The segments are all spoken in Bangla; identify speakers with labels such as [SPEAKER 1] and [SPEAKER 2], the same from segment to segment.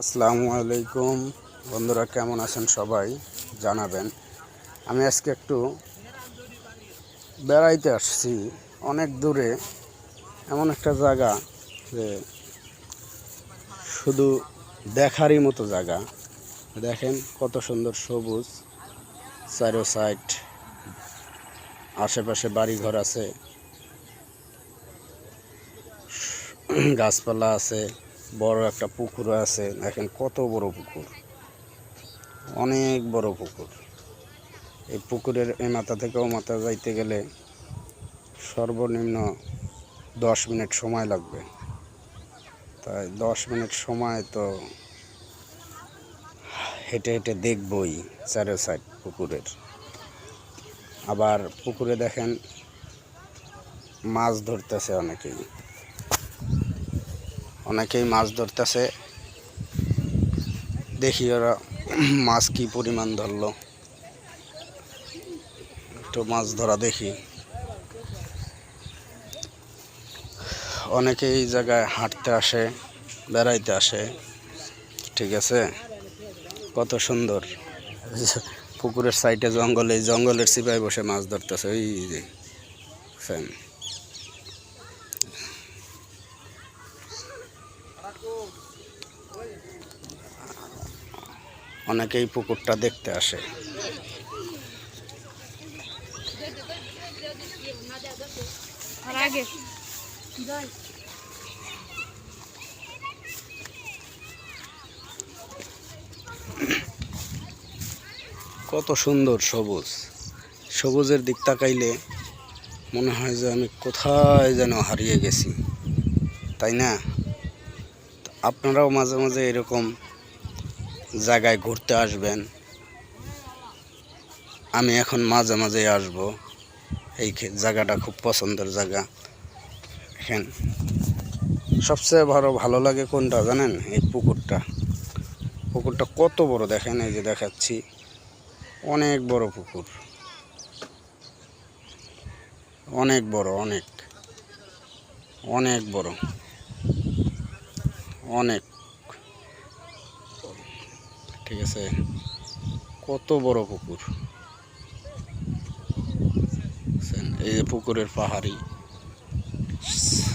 [SPEAKER 1] আসসালামু আলাইকুম। বন্ধুরা, কেমন আছেন সবাই? জানাবেন। আমি আজকে একটু বেড়াইতে আসছি। অনেক দূরে এমন একটা জায়গা যে শুধু দেখারই মতো জায়গা। দেখেন কত সুন্দর সবুজ চারো সাইড আশেপাশে বাড়িঘর আছে। গাছপালা আছে। বড় একটা পুকুর আছে, দেখেন কত বড় পুকুর। অনেক বড় পুকুর। এই পুকুরের এই মাথা থেকে ও মাথা যাইতে গেলে সর্বনিম্ন দশ মিনিট সময় লাগবে। তাই দশ মিনিট সময় তো হেঁটে হেঁটে দেখবই চারো সাইড পুকুরের। আবার পুকুরে দেখেন মাছ ধরতেছে অনেকেই। অনেকেই মাছ ধরতেছে। দেখি ওরা মাছ কি পরিমাণ ধরলো। একটু মাছ ধরা দেখি। অনেকে এই জায়গায় হাঁটতে আসে, বেড়াইতে আসে। ঠিক আছে? কত সুন্দর। পুকুরের সাইডে জঙ্গলে, জঙ্গলের সিপাই বসে মাছ ধরতেছে। ওই যে দেখছেন? অনেকেই পুকুরটা দেখতে আসে। কত সুন্দর সবুজ। সবুজের দিক তাকাইলে মনে হয় যে আমি কোথায় যেন হারিয়ে গেছি। তাই না? আপনারাও মাঝে মাঝে এরকম জায়গায় ঘুরতে আসবেন। আমি এখন মাঝে মাঝে আসব। এই জায়গাটা খুব পছন্দের জায়গা। এখান সবচেয়ে ভালো ভালো লাগে কোনটা জানেন? এই পুকুরটা। পুকুরটা কত বড় দেখেন, এই যে দেখাচ্ছি। অনেক বড় পুকুর। অনেক বড়, অনেক। অনেক বড়। অনেক। ঠিক আছে। কত বড় পুকুর? এই যে পুকুরের পাহাড়ি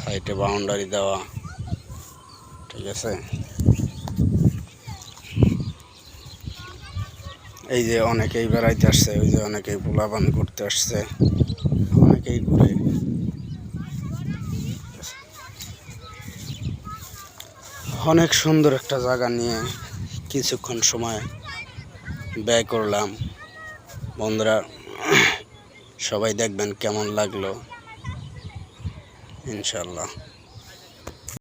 [SPEAKER 1] সাইডে বাউন্ডারি দেওয়া। ঠিক আছে। এই যে অনেকেই বেড়াইতে আসছে, ওই যে অনেকেই পোলাপান করতে আসছে, অনেকেই ঘুরে। অনেক সুন্দর একটা জায়গা নিয়ে কিছুক্ষণ সময় ব্যয় করলাম। বন্ধুরা, সবাই দেখবেন কেমন লাগল। ইনশাল্লাহ